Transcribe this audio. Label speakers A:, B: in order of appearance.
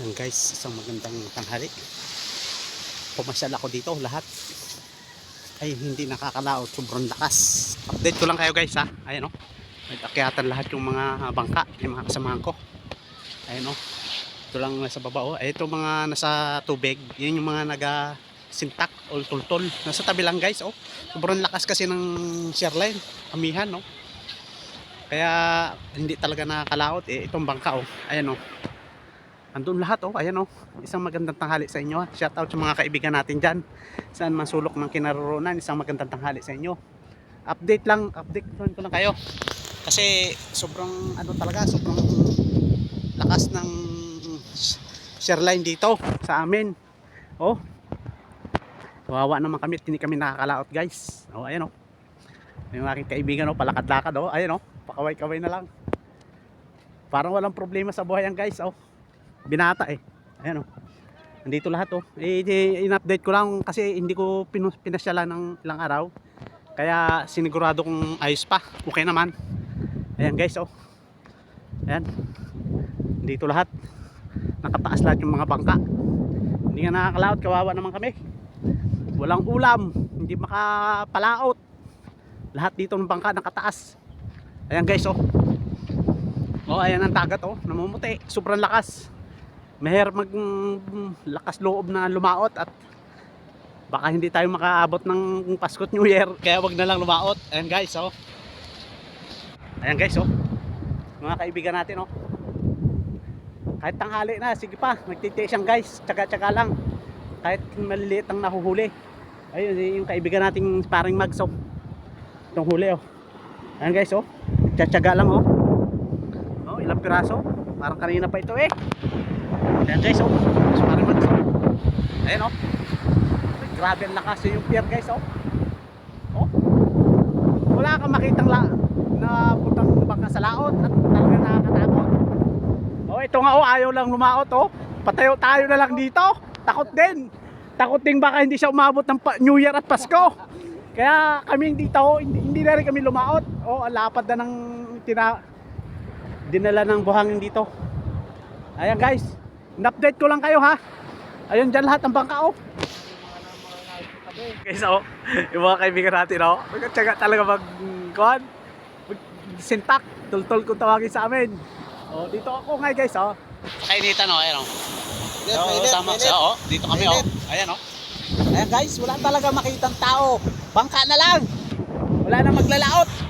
A: Yan guys, isang magandang tanghali. Pumasyal ako dito lahat. Ay hindi nakakalaot, sobrang lakas. Update ko lang kayo guys ha. Ayan o. Nagtakyatan lahat yung mga bangka, yung mga kasamahan ko. Ayan o. Ito lang nasa baba o. Ay, ito mga nasa tubig. Yan yung mga naga sintak o tultol. Nasa tabi lang guys oh. Sobrang lakas kasi ng shear line. Amihan no. Kaya hindi talaga nakakalaot eh. Itong bangka oh. Ayan oh. Andun lahat oh, ayan oh. Isang magandang tanghali sa inyo. Shout out sa mga kaibigan natin diyan. Saan man sulok ng kinaroroonan, isang magandang tanghali sa inyo. Update lang, update ko lang kayo. Kasi sobrang ano talaga, sobrang lakas ng share line dito sa amin. Oh. Kawawa naman kami, hindi kami nakakalaot guys. Oh, ayan oh. Yung aking kaibigan oh, palakad-lakad oh. Ayan oh, pakaway-kaway na lang. Parang walang problema sa buhay yan guys oh binata eh. Ayan oh. Nandito lahat oh. Eh, in-update ko lang kasi hindi ko pinasyalan ng ilang araw. Kaya sinigurado kong ayos pa. Okay naman. Ayan guys oh. Ayan. Dito lahat. Nakataas lahat yung mga bangka. Hindi nga nakakalaot. Kawawa naman kami. Walang ulam. Hindi makapalaot. Lahat dito ng bangka nakataas. Ayan guys oh. Oh, ayan ang dagat oh, namumuti. Sobrang lakas. Meher mag lakas loob na lumaot at baka hindi tayo makaabot ng Pasko New Year kaya wag na lang lumaot. Ayan guys oh. Ayan guys oh. Mga kaibigan natin oh. Kahit tanghali na, sige pa, magtitiis yan guys. Tsaga-tsaga lang. Kahit maliliit ang nahuhuli. Ayun, yung kaibigan nating paring mags oh. Itong huli oh. Ayan guys oh. Tsaga lang oh. Oh, ilang piraso. Parang kanina pa ito eh. Ayan guys, oh. Mas parang mag oh. Ayan oh. Grabe ang lakas yung pier guys, oh. Oh. Wala kang makitang la na putang baka sa laot at talaga nakakatakot. Oh, ito nga oh, ayaw lang lumaot oh. Patayo tayo na lang dito. Takot din. Takot din baka hindi siya umabot ng New Year at Pasko. Kaya kami dito, oh, hindi, hindi na rin kami lumaot. Oh, lapad na ng tina dinala ng buhangin dito. Ayan guys, in-update ko lang kayo ha. Ayun dyan lahat ng bangka oh. Guys oh, yung mga kaibigan natin oh. Magkatsaga talaga mag, kuhan, mag sintak, tultol kung tawagin sa amin. Oh, dito ako ngayon guys oh. Kainitan oh, ayan oh. Oo,
B: mainit,
A: tama siya oh. Dito kami oh. Ayan oh. Ayan guys, wala talaga makitang tao. Bangka na lang. Wala na maglalaot.